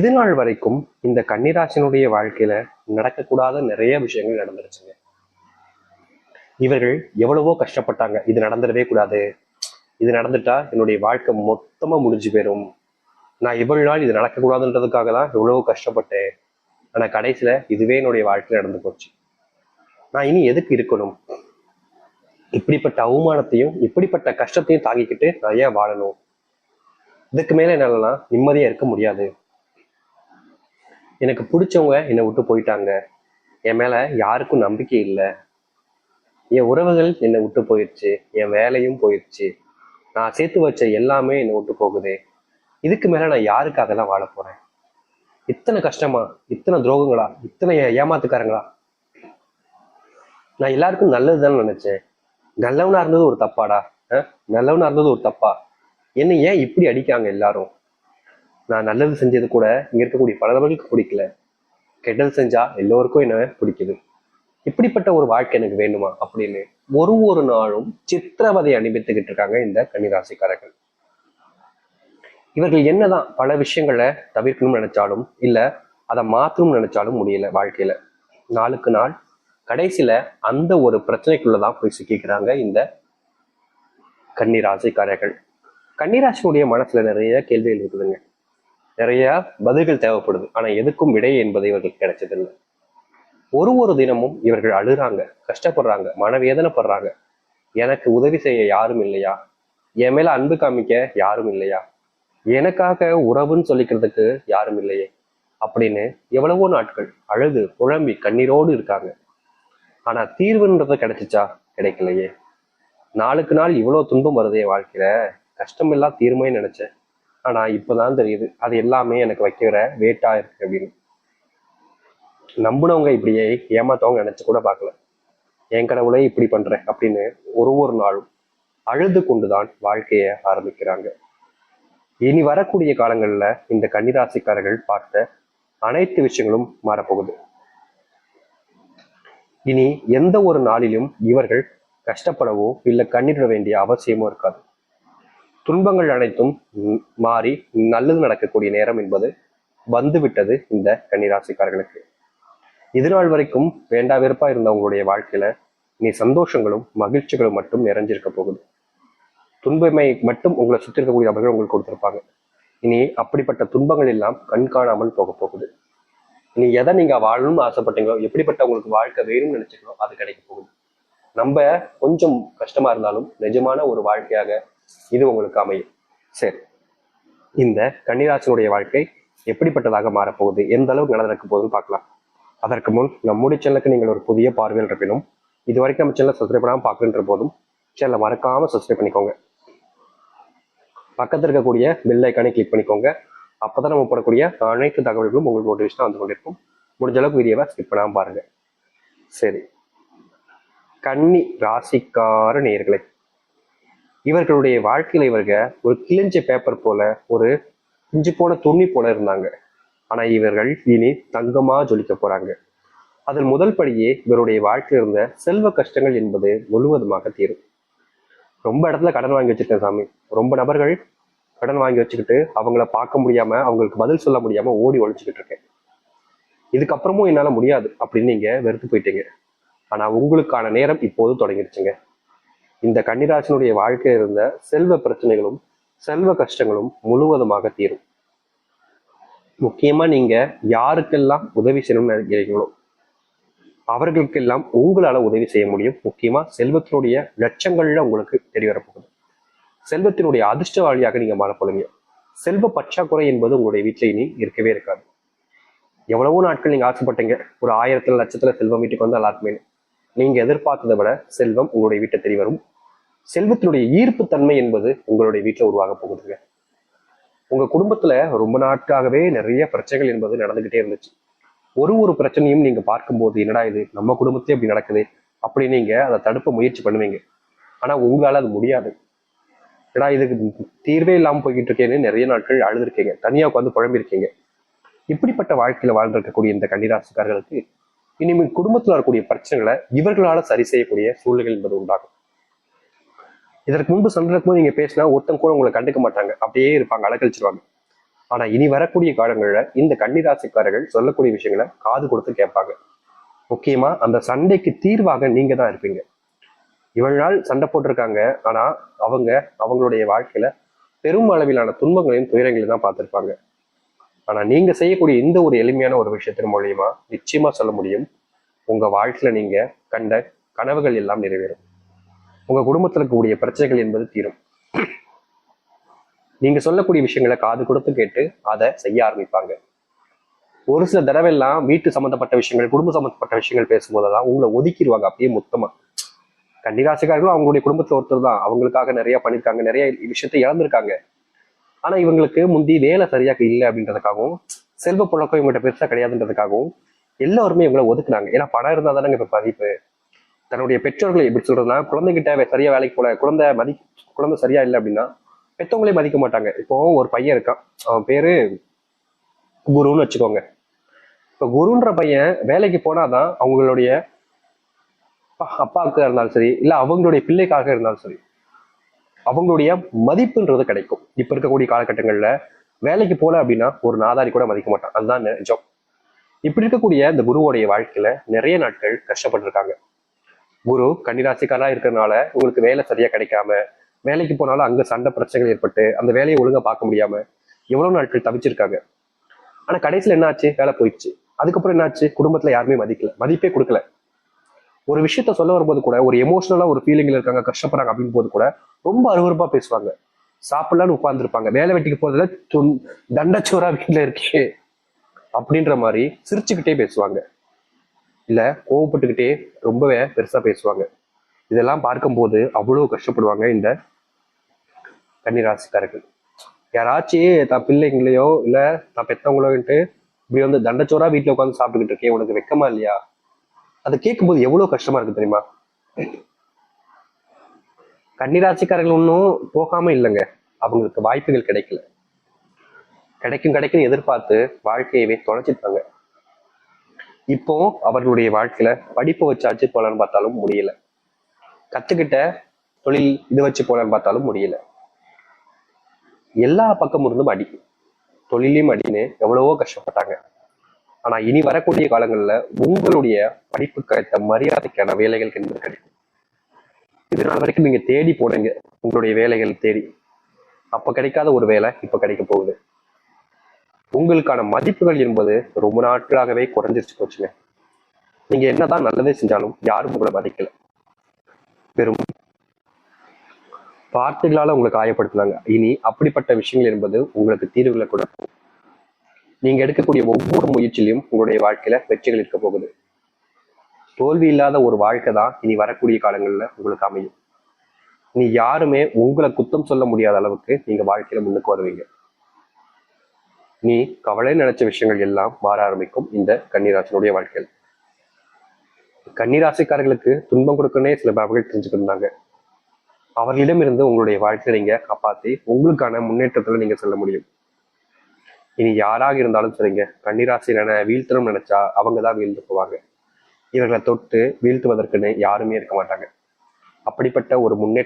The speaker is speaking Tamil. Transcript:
இது நாள் வரைக்கும் இந்த கன்னிராசினுடைய வாழ்க்கையில நடக்கக்கூடாத நிறைய விஷயங்கள் நடந்துருச்சுங்க. இவர்கள் எவ்வளவோ கஷ்டப்பட்டாங்க. இது நடந்துடவே கூடாது. இது நடந்துட்டா என்னுடைய வாழ்க்கை மொத்தமா முடிஞ்சு போயிடும் நான் இவ்வளவு நாள் இது நடக்கக்கூடாதுன்றதுக்காக தான் எவ்வளவோ கஷ்டப்பட்டேன். ஆனா கடைசியில இதுவே என்னுடைய வாழ்க்கை நடந்து போச்சு. நான் இனி எதுக்கு இருக்கணும்? இப்படிப்பட்ட அவமானத்தையும் இப்படிப்பட்ட கஷ்டத்தையும் தாங்கிக்கிட்டு நான் ஏன் வாழணும்? இதுக்கு மேல என்னாலனா நிம்மதியா இருக்க முடியாது. எனக்கு பிடிச்சவங்க என்னை விட்டு போயிட்டாங்க. என் மேலே யாருக்கும் நம்பிக்கை இல்லை. என் உறவுகள் என்னை விட்டு போயிடுச்சு என் வேலையும் போயிடுச்சு நான் சேர்த்து வச்ச எல்லாமே என்னை விட்டு போகுது. இதுக்கு மேலே நான் யாருக்காகலாம் வாழ போகிறேன் இத்தனை கஷ்டமா? இத்தனை துரோகங்களா? இத்தனை ஏமாத்துக்காரங்களா? நான் எல்லாருக்கும் நல்லதுதான் நினச்சேன். நல்லவனாக இருந்தது ஒரு தப்பாடா? நல்லவனாக இருந்தது ஒரு தப்பா? என்ன ஏன் இப்படி அடிக்காங்க எல்லாரும்? நான் நல்லது செஞ்சது கூட இங்கே இருக்கக்கூடிய பல நபர்களுக்கு பிடிக்கல. கெட்டது செஞ்சா எல்லோருக்கும் என்ன பிடிக்குது? இப்படிப்பட்ட ஒரு வாழ்க்கை எனக்கு வேண்டுமா? அப்படின்னு ஒரு ஒரு நாளும் சித்திரவதை அனுபவித்துக்கிட்டு இருக்காங்க இந்த கன்னிராசிக்காரர்கள். இவர்கள் என்னதான் பல விஷயங்களை தவிர்க்கணும்னு நினைச்சாலும் இல்ல அதை மாற்றணும்னு நினைச்சாலும் முடியல வாழ்க்கையில. நாளுக்கு நாள் கடைசியில அந்த ஒரு பிரச்சனைக்குள்ளதான் போய் சிக்கிக்கிறாங்க இந்த கன்னிராசிக்காரர்கள். கன்னிராசினுடைய மனசுல நிறைய கேள்விகள் இருக்குதுங்க. நிறைய பதில்கள் தேவைப்படுது. ஆனா எதுக்கும் விடை என்பது இவர்களுக்கு கிடைச்சதில்லை. ஒரு ஒரு தினமும் இவர்கள் அழுறாங்க கஷ்டப்படுறாங்க மனவேதனைப்படுறாங்க. எனக்கு உதவி செய்ய யாரும் இல்லையா? என் மேல அன்பு காமிக்க யாரும் இல்லையா? எனக்காக உறவுன்னு சொல்லிக்கிறதுக்கு யாரும் இல்லையே? அப்படின்னு எவ்வளவோ நாட்கள் அழுது புழம்பி கண்ணீரோடு இருக்காங்க. ஆனா தீர்வுன்றது கிடைச்சிச்சா? கிடைக்கலையே. நாளுக்கு நாள் இவ்வளவு துன்பம் வருதே என் வாழ்க்கையில. கஷ்டமில்லா தீர்மைன்னு நினைச்சேன். ஆனால் இப்போதான் தெரியுது. அது எல்லாமே எனக்கு வைக்கிற வேட்டா இருக்கு அப்படின்னு. நம்பினவங்க இப்படியே ஏமாத்தவங்க நினச்சி கூட பார்க்கல. என் கடவுளை இப்படி பண்ணுறேன் அப்படின்னு ஒரு ஒரு நாளும் அழுது கொண்டுதான் வாழ்க்கையை ஆரம்பிக்கிறாங்க. இனி வரக்கூடிய காலங்களில் இந்த கன்னிராசிக்காரர்கள் பார்த்த அனைத்து விஷயங்களும் மாறப்போகுது. இனி எந்த ஒரு நாளிலும் இவர்கள் கஷ்டப்படவோ இல்லை கண்ணீரிட வேண்டிய அவசியமோ இருக்காது. துன்பங்கள் அனைத்தும் மாறி நல்லது நடக்கக்கூடிய நேரம் என்பது வந்துவிட்டது இந்த கன்னிராசிக்காரர்களுக்கு. இது நாள் வரைக்கும் வேண்டா வெறுப்பா இருந்த உங்களுடைய வாழ்க்கையில நீ சந்தோஷங்களும் மகிழ்ச்சிகளும் மட்டும் நிறைஞ்சிருக்க போகுது. துன்பமை மட்டும் உங்களை சுற்றி இருக்கக்கூடிய நபர்கள் உங்களுக்கு கொடுத்திருப்பாங்க. இனி அப்படிப்பட்ட துன்பங்கள் எல்லாம் கண் காணாமல் போக போகுது. இனி எதை நீங்க வாழணும்னு ஆசைப்பட்டீங்களோ எப்படிப்பட்ட உங்களுக்கு வாழ்க்கை வேணும்னு நினைச்சீங்களோ அது கிடைக்க போகுது. நம்ம கொஞ்சம் கஷ்டமா இருந்தாலும் நிஜமான ஒரு வாழ்க்கையாக இது உங்களுக்கு அமையும். சரி. இந்த கன்னிராசனுடைய வாழ்க்கை எப்படிப்பட்டதாக மாறப்போகுது? எந்த அளவுக்கு நடந்திருக்க போகுதுன்னு பார்க்கலாம். அதற்கு முன் நம்முடைய சேனலுக்கு நீங்கள் ஒரு புதிய பார்வையில் இருப்பினும் இது வரைக்கும் நம்ம சேனலை சப்ஸ்கிரைப் பண்ணாமல் பார்க்குன்ற போதும் சேனலை மறக்காம சப்ஸ்கிரைப் பண்ணிக்கோங்க. பக்கத்தில் இருக்கக்கூடிய பெல் ஐக்கானை கிளிக் பண்ணிக்கோங்க. அப்போதான் நம்ம போடக்கூடிய அனைத்து தகவல்களும் உங்களுக்கு நோட்டிஃபிகேஷன் வந்து கொண்டிருக்கும். முடிஞ்ச அளவுக்கு வீடியோவை ஸ்கிப் பண்ணாமல் பாருங்க. சரி. கன்னி ராசிக்கார நேர்களை இவர்களுடைய வாழ்க்கையில் இவர்க ஒரு கிழிஞ்ச பேப்பர் போல ஒரு பிஞ்சு போன துணி போல இருந்தாங்க. ஆனால் இவர்கள் இனி தங்கமாக ஜொலிக்க போகிறாங்க அதன் முதல் படியே இவருடைய வாழ்க்கையில் இருந்த செல்வ கஷ்டங்கள் என்பது முழுவதுமாக தீரும். ரொம்ப இடத்துல கடன் வாங்கி வச்சிருக்கேன் சாமி. ரொம்ப நபர்கள் கடன் வாங்கி வச்சுக்கிட்டு அவங்கள பார்க்க முடியாம அவங்களுக்கு பதில் சொல்ல முடியாம ஓடி ஒழிச்சுக்கிட்டு இருக்கேன். இதுக்கப்புறமும் என்னால் முடியாது அப்படின்னு நீங்க வெறுத்து போயிட்டீங்க. ஆனா உங்களுக்கான நேரம் இப்போது தொடங்கிருச்சுங்க இந்த கன்னிராசினுடைய வாழ்க்கையில் இருந்த செல்வ பிரச்சனைகளும் செல்வ கஷ்டங்களும் முழுவதுமாக தீரும். முக்கியமா நீங்க யாருக்கெல்லாம் உதவி செய்யணும்னு நினைக்கிறீங்களோ அவர்களுக்கெல்லாம் உங்களால உதவி செய்ய முடியும். முக்கியமா செல்வத்தினுடைய லட்சங்கள்ல உங்களுக்கு தெரியவரப்போகுது செல்வத்தினுடைய அதிர்ஷ்டவாளியாக நீங்க மாற செல்வ பற்றாக்குறை என்பது உங்களுடைய வீட்டில் இனி இருக்கவே இருக்காது. எவ்வளவோ நாட்கள் நீங்க ஆசைப்பட்டீங்க. ஒரு ஆயிரத்துல லட்சத்துல செல்வம் வீட்டுக்கு வந்து எல்லாருக்குமே நீங்க எதிர்பார்த்ததை விட செல்வம் உங்களுடைய வீட்டை தெரிய வரும். செல்வத்தினுடைய ஈர்ப்பு தன்மை என்பது உங்களுடைய வீட்டில் உருவாக போகுதுங்க. உங்க குடும்பத்துல ரொம்ப நாட்காகவே நிறைய பிரச்சனைகள் என்பது நடந்துகிட்டே இருந்துச்சு. ஒரு ஒரு பிரச்சனையும் நீங்க பார்க்கும்போது என்னடா இது நம்ம குடும்பத்தையே இப்படி நடக்குது அப்படி நீங்க அதை தடுப்ப முயற்சி பண்ணுவீங்க. ஆனா உங்களால அது முடியாது. ஏடா இதுக்கு தீர்வே இல்லாமல் போய்கிட்டு இருக்கேன்னு நிறைய நாட்கள் அழுதுருக்கீங்க. தனியா உட்காந்து குழம்பிருக்கீங்க. இப்படிப்பட்ட வாழ்க்கையில வாழ்ந்திருக்கக்கூடிய இந்த கன்னிராசிக்காரர்களுக்கு இனிமேல் குடும்பத்தில் வரக்கூடிய பிரச்சனைகளை இவர்களால சரி செய்யக்கூடிய சூழ்நிலைகள் என்பது உண்டாகும். இதற்கு முன்பு சந்திரக்கும் போது நீங்க பேசினா ஒருத்தன் கூட உங்களை கண்டுக்க மாட்டாங்க. அப்படியே இருப்பாங்க அலக்கழிச்சிருவாங்க. ஆனா இனி வரக்கூடிய காலங்களில் இந்த கன்னிராசிக்காரர்கள் சொல்லக்கூடிய விஷயங்களை காது கொடுத்து கேட்பாங்க. முக்கியமா அந்த சண்டைக்கு தீர்வாக நீங்க தான் இருப்பீங்க. இவ்வளவு நாள் சண்டை போட்டிருக்காங்க. ஆனா அவங்க அவங்களுடைய வாழ்க்கையில பெரும் அளவிலான துன்பங்களையும் துயரங்களையும் தான் பார்த்திருப்பாங்க. ஆனா நீங்க செய்யக்கூடிய இந்த ஒரு எளிமையான ஒரு விஷயத்தின் மூலியமா நிச்சயமா சொல்ல முடியும் உங்க வாழ்க்கையில் நீங்க கண்ட கனவுகள் எல்லாம் நிறைவேறும். உங்க குடும்பத்துல இருக்கக்கூடிய பிரச்சனைகள் என்பது தீரும். நீங்க சொல்லக்கூடிய விஷயங்களை காது கொடுத்து கேட்டு அதை செய்ய ஆரம்பிப்பாங்க. ஒரு சில தடவை எல்லாம் வீட்டு சம்பந்தப்பட்ட விஷயங்கள் குடும்ப சம்பந்தப்பட்ட விஷயங்கள் பேசும்போதெல்லாம் உங்களை ஒதுக்கிடுவாங்க அப்படியே மொத்தமா. கன்னிராசிக்காரர்களும் அவங்களுடைய குடும்பத்துல ஒருத்தர் தான். அவங்களுக்காக நிறைய பண்ணியிருக்காங்க நிறைய விஷயத்தை இழந்திருக்காங்க. ஆனா இவங்களுக்கு முந்தி வேலை சரியாக இல்லை அப்படின்றதுக்காகவும் செல்வ புழக்கம் இவங்கள்ட்ட பெருசா கிடையாதுன்றதுக்காகவும் எல்லாருமே இவங்களை ஒதுக்குனாங்க. ஏன்னா பணம் இருந்தா தானே இப்ப பதிப்பு. தன்னுடைய பெற்றோர்களை எப்படி சொல்றதுன்னா குழந்தைகிட்ட சரியா வேலைக்கு போல குழந்தை மதி குழந்தை சரியா இல்லை அப்படின்னா பெற்றவங்களே மதிக்க மாட்டாங்க. இப்போ ஒரு பையன் இருக்கான். அவன் பேரு குருன்னு வச்சுக்கோங்க. இப்போ குருன்ற பையன் வேலைக்கு போனாதான் அவங்களுடைய அப்பாவுக்கு இருந்தாலும் சரி இல்ல அவங்களுடைய பிள்ளைக்காக இருந்தாலும் சரி அவங்களுடைய மதிப்புன்றது கிடைக்கும். இப்ப இருக்கக்கூடிய காலகட்டங்கள்ல வேலைக்கு போல அப்படின்னா ஒரு நாதாரி கூட மதிக்க மாட்டான். அதுதான் நிஜம் இப்படி இருக்கக்கூடிய இந்த குருவோடைய வாழ்க்கையில நிறைய நாட்கள் கஷ்டப்பட்டிருக்காங்க. குரு கன்னிராசிக்காரா இருக்கிறதுனால உங்களுக்கு வேலை சரியா கிடைக்காம வேலைக்கு போனாலும் அங்க சண்டை பிரச்சனைகள் ஏற்பட்டு அந்த வேலையை ஒழுங்கா பார்க்க முடியாம எவ்வளவு நாட்கள் தவிச்சிருக்காங்க. ஆனா கடைசியில என்னாச்சு? வேலை போயிடுச்சு. அதுக்கப்புறம் என்னாச்சு? குடும்பத்துல யாருமே மதிக்கல. மதிப்பே கொடுக்கல. ஒரு விஷயத்த சொல்ல வரும்போது கூட ஒரு எமோஷனலா ஒரு ஃபீலிங்ல இருக்காங்க கஷ்டப்படுறாங்க அப்படின்னு போது கூட ரொம்ப அருவருப்பா பேசுவாங்க. சாப்பிடலான்னு உட்காந்துருப்பாங்க வேலை வெட்டிக்கு போறதுல துன்- தண்டச்சோரா வீட்டுல இருக்கே அப்படின்ற மாதிரி சிரிச்சுக்கிட்டே பேசுவாங்க. இல்ல கோவப்பட்டுக்கிட்டே ரொம்பவே பெருசா பேசுவாங்க. இதெல்லாம் பார்க்கும்போது அவ்வளவு கஷ்டப்படுவாங்க இந்த கன்னிராசிக்காரர்கள். யாராச்சும் தான் பிள்ளைங்களையோ இல்ல தான் பெத்தவங்களோன்ட்டு இப்படி வந்து தண்டச்சோரா வீட்டுல உட்காந்து சாப்பிட்டுக்கிட்டு இருக்கேன் உனக்கு வெக்கமா இல்லையா? அதை கேட்கும்போது எவ்வளவு கஷ்டமா இருக்கு தெரியுமா? கன்னிராட்சிக்காரர்கள் ஒன்றும் போகாம இல்லைங்க. அவங்களுக்கு வாய்ப்புகள் கிடைக்கல. கிடைக்கும் கிடைக்கும் எதிர்பார்த்து வாழ்க்கையவே தொலைச்சிட்டாங்க. இப்போ அவர்களுடைய வாழ்க்கையில படிப்பை வச்சாச்சு போலான்னு பார்த்தாலும் முடியல. கத்துக்கிட்ட தொழில் இது வச்சு போலான்னு பார்த்தாலும் முடியல. எல்லா பக்கமும் இருந்தும் அடி. தொழிலையும் அடின்னு எவ்வளவோ கஷ்டப்பட்டாங்க. ஆனா இனி வரக்கூடிய காலங்கள்ல உங்களுடைய படிப்பு கிடைத்த மரியாதைக்கான வேலைகள் என்பது கிடைக்கும். இது நாள் வரைக்கும் நீங்க தேடி போனீங்க உங்களுடைய வேலைகள் தேடி. அப்ப கிடைக்காத ஒரு வேலை இப்ப கிடைக்க போகுது. உங்களுக்கான மதிப்புகள் என்பது ரொம்ப நாட்களாகவே குறைஞ்சிருச்சு போச்சுங்க. நீங்க என்னதான் நல்லதே செஞ்சாலும் யாரும் உங்களை மதிக்கல. பெரும் வார்த்தைகளால உங்களை காயப்படுத்துனாங்க. இனி அப்படிப்பட்ட விஷயங்கள் என்பது உங்களுக்கு தீர்வுகளை கொடுக்கும். நீங்க எடுக்கக்கூடிய ஒவ்வொரு முயற்சியிலும் உங்களுடைய வாழ்க்கையில வெற்றிகள் இருக்க போகுது. தோல்வி இல்லாத ஒரு வாழ்க்கை தான் இனி வரக்கூடிய காலங்கள்ல உங்களுக்கு அமையும். நீ யாருமே உங்களை குத்தம் சொல்ல முடியாத அளவுக்கு நீங்க வாழ்க்கையில முன்னுக்கு வருவீங்க. நீ கவலை நினைச்ச விஷயங்கள் எல்லாம் மாற ஆரம்பிக்கும் இந்த கன்னிராசினுடைய வாழ்க்கையில். கன்னிராசிக்காரர்களுக்கு துன்பம் கொடுக்கனே சில பாபர்கள் தெரிஞ்சுக்கிருந்தாங்க அவர்களிடமிருந்து உங்களுடைய வாழ்க்கையை நீங்க காப்பாத்தி உங்களுக்கான முன்னேற்றத்துல நீங்க செல்ல முடியும். இனி யாராக இருந்தாலும் சரிங்க. கன்னிராசியில வீழ்த்தணும் நினைச்சா அவங்க தான் வீழ்ந்து போவாங்க. இவர்களை தொட்டு வீழ்த்துவதற்குன்னு யாருமே இருக்க மாட்டாங்க. அப்படிப்பட்ட ஒரு முன்னேற்ற